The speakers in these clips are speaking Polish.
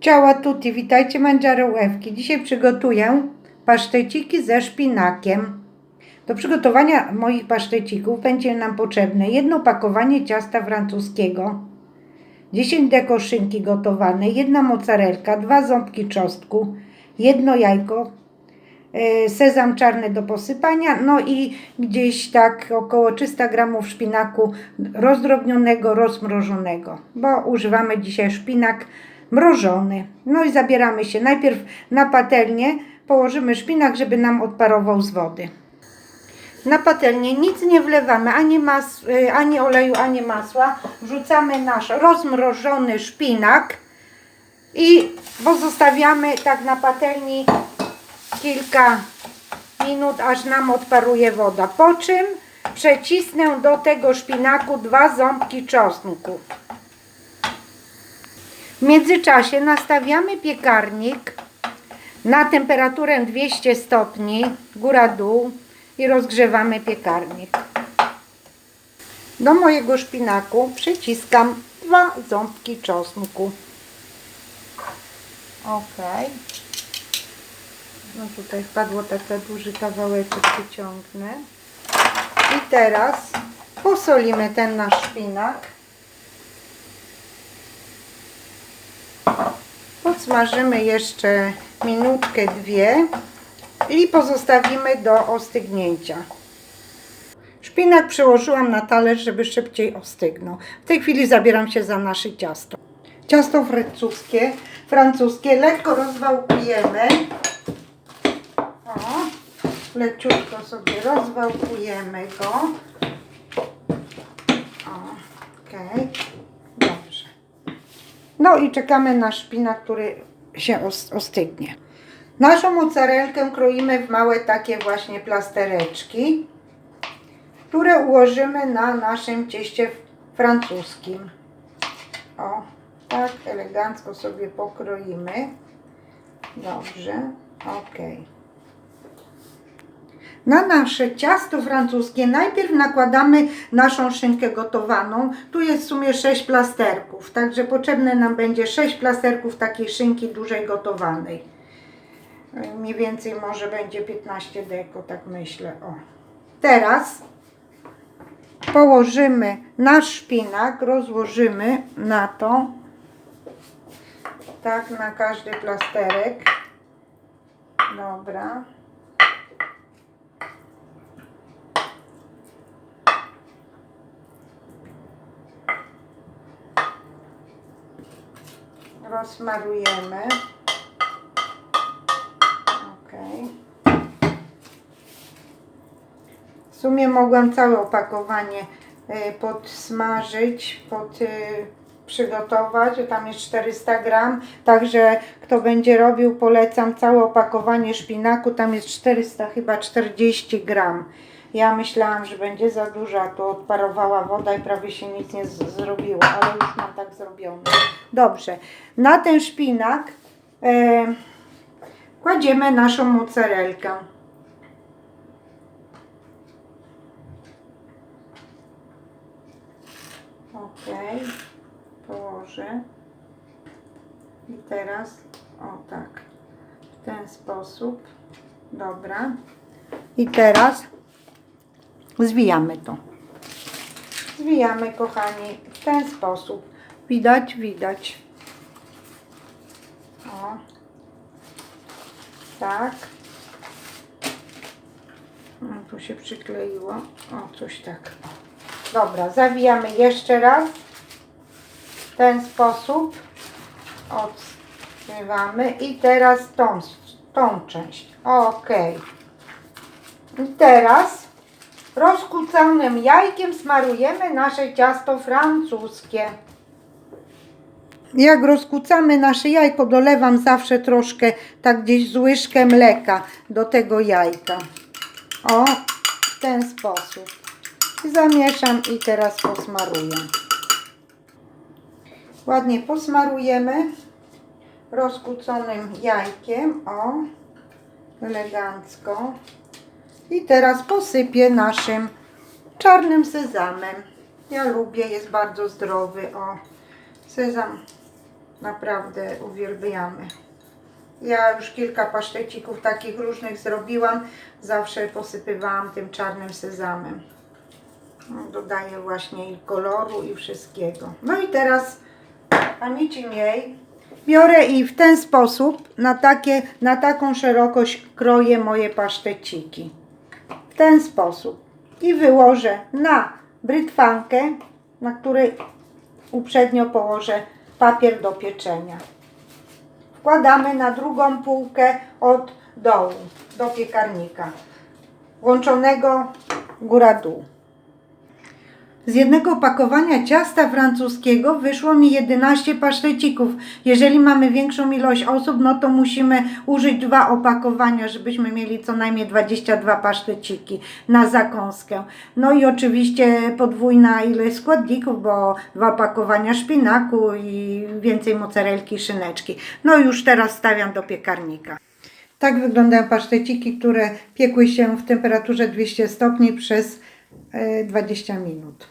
Ciała tutti, witajcie manżarołewki. Dzisiaj przygotuję paszteciki ze szpinakiem. Do przygotowania moich pasztecików będzie nam potrzebne jedno opakowanie ciasta francuskiego, 10 deko szynki gotowanej, jedna mozzarelka, dwa ząbki czosnku, jedno jajko, e, sezam czarny do posypania, no i gdzieś tak około 300 gramów szpinaku rozdrobnionego, rozmrożonego, bo używamy dzisiaj szpinak mrożony. No i zabieramy się najpierw na patelnię, położymy szpinak, żeby nam odparował z wody. Na patelnię nic nie wlewamy, ani, mas, y, ani oleju, ani masła. Wrzucamy nasz rozmrożony szpinak i pozostawiamy tak na patelni kilka minut, aż nam odparuje woda. Po czym przecisnę do tego szpinaku dwa ząbki czosnku. W międzyczasie nastawiamy piekarnik na temperaturę 200 stopni, góra-dół i rozgrzewamy piekarnik. Do mojego szpinaku przyciskam dwa ząbki czosnku. Ok. No tutaj wpadło taki duży kawałeczek, wyciągnę. I teraz posolimy ten nasz szpinak. Podsmażymy jeszcze minutkę, dwie i pozostawimy do ostygnięcia. Szpinak przełożyłam na talerz, żeby szybciej ostygnął. W tej chwili zabieram się za nasze ciasto. Ciasto francuskie, francuskie lekko rozwałkujemy. O, leciutko sobie rozwałkujemy go. O, okej. No i czekamy na szpinak, który się os- ostygnie. Naszą mozzarelkę kroimy w małe takie właśnie plastereczki, które ułożymy na naszym cieście francuskim. O, tak elegancko sobie pokroimy. Dobrze, ok. Na nasze ciasto francuskie najpierw nakładamy naszą szynkę gotowaną. Tu jest w sumie 6 plasterków, także potrzebne nam będzie 6 plasterków takiej szynki dużej gotowanej. Mniej więcej może będzie 15 deko, tak myślę. O. Teraz położymy nasz szpinak, rozłożymy na to, tak na każdy plasterek. Dobra. Rozmarujemy. Okej. W sumie mogłam całe opakowanie y, podsmażyć, pod, y, przygotować. Tam jest 400 gram, także kto będzie robił, polecam całe opakowanie szpinaku. Tam jest 400, chyba 40 gram. Ja myślałam, że będzie za dużo, a tu odparowała woda i prawie się nic nie zrobiło, ale już mam tak zrobione. Dobrze, na ten szpinak e, kładziemy naszą mozzarelkę. Ok, położę. I teraz, o tak, w ten sposób. Dobra. I teraz zwijamy to. Zwijamy, kochani, w ten sposób. Widać, widać. O. Tak. No, tu się przykleiło. O, coś tak. Dobra, zawijamy jeszcze raz. W ten sposób. Odsuwamy. I teraz tą, tą część. Ok. I teraz rozkucanym jajkiem smarujemy nasze ciasto francuskie. Jak rozkucamy nasze jajko, dolewam zawsze troszkę, tak gdzieś z łyżkę mleka do tego jajka. O, w ten sposób. Zamieszam i teraz posmaruję. Ładnie posmarujemy rozkuconym jajkiem. O, elegancko. I teraz posypię naszym czarnym sezamem. Ja lubię, jest bardzo zdrowy. O, sezam Naprawdę uwielbiamy. Ja już kilka pasztecików takich różnych zrobiłam. Zawsze posypywałam tym czarnym sezamem. No, Dodaję właśnie i koloru i wszystkiego. No i teraz pamięci miej. Biorę i w ten sposób na, takie, na taką szerokość kroję moje paszteciki. Ten sposób. I wyłożę na brytwankę, na której uprzednio położę papier do pieczenia. Wkładamy na drugą półkę od dołu do piekarnika. Łączonego góra-dół. Z jednego opakowania ciasta francuskiego wyszło mi 11 pasztecików. Jeżeli mamy większą ilość osób, no to musimy użyć dwa opakowania, żebyśmy mieli co najmniej 22 paszteciki na zakąskę. No i oczywiście podwójna ilość składników, bo dwa opakowania szpinaku i więcej mozzarelki, szyneczki. No już teraz stawiam do piekarnika. Tak wyglądają paszteciki, które piekły się w temperaturze 200 stopni przez 20 minut.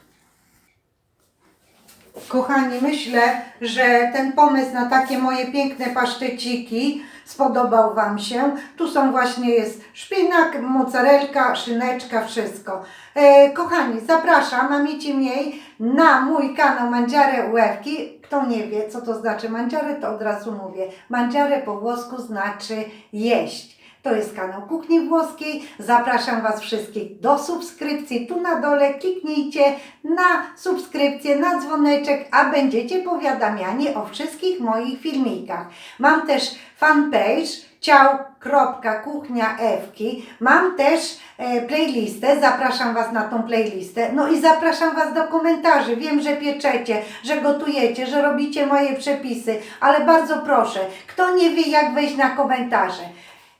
Kochani, myślę, że ten pomysł na takie moje piękne paszteciki spodobał Wam się. Tu są właśnie jest szpinak, mozzarelka, szyneczka, wszystko. E, kochani, zapraszam, mamici mniej na mój kanał Mangiare Łewki. Kto nie wie, co to znaczy mangiare, to od razu mówię. Mangiare po włosku znaczy jeść. To jest kanał Kuchni Włoskiej. Zapraszam Was wszystkich do subskrypcji. Tu na dole kliknijcie na subskrypcję, na dzwoneczek, a będziecie powiadamiani o wszystkich moich filmikach. Mam też fanpage ciał.kuchnia Ewki. Mam też e, playlistę, zapraszam Was na tą playlistę. No i zapraszam Was do komentarzy. Wiem, że pieczecie, że gotujecie, że robicie moje przepisy, ale bardzo proszę, kto nie wie jak wejść na komentarze,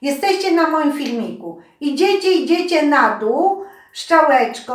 Jesteście na moim filmiku. Idziecie, idziecie na dół strzałeczką,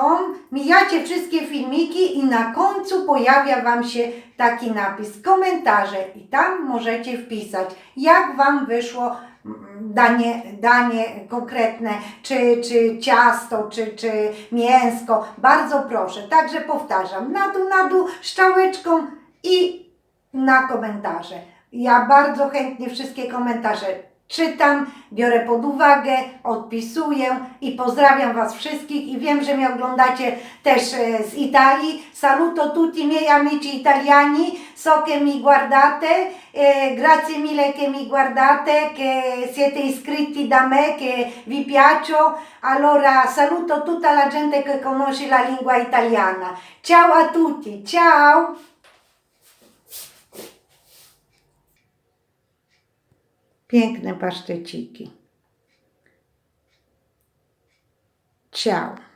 mijacie wszystkie filmiki i na końcu pojawia Wam się taki napis komentarze i tam możecie wpisać, jak Wam wyszło mm, danie, danie konkretne, czy, czy ciasto, czy, czy mięsko. Bardzo proszę. Także powtarzam, na dół, na dół strzałeczką i na komentarze. Ja bardzo chętnie wszystkie komentarze czytam, biorę pod uwagę, odpisuję i pozdrawiam Was wszystkich i wiem, że mnie oglądacie też e, z Italii. Saluto tutti miei amici italiani, so che mi guardate, eh, grazie mille che mi guardate, che siete iscritti da me, che vi piaccio. Allora saluto tutta la gente che conosce la lingua italiana. Ciao a tutti, ciao! Piękne paszteciki. Ciao.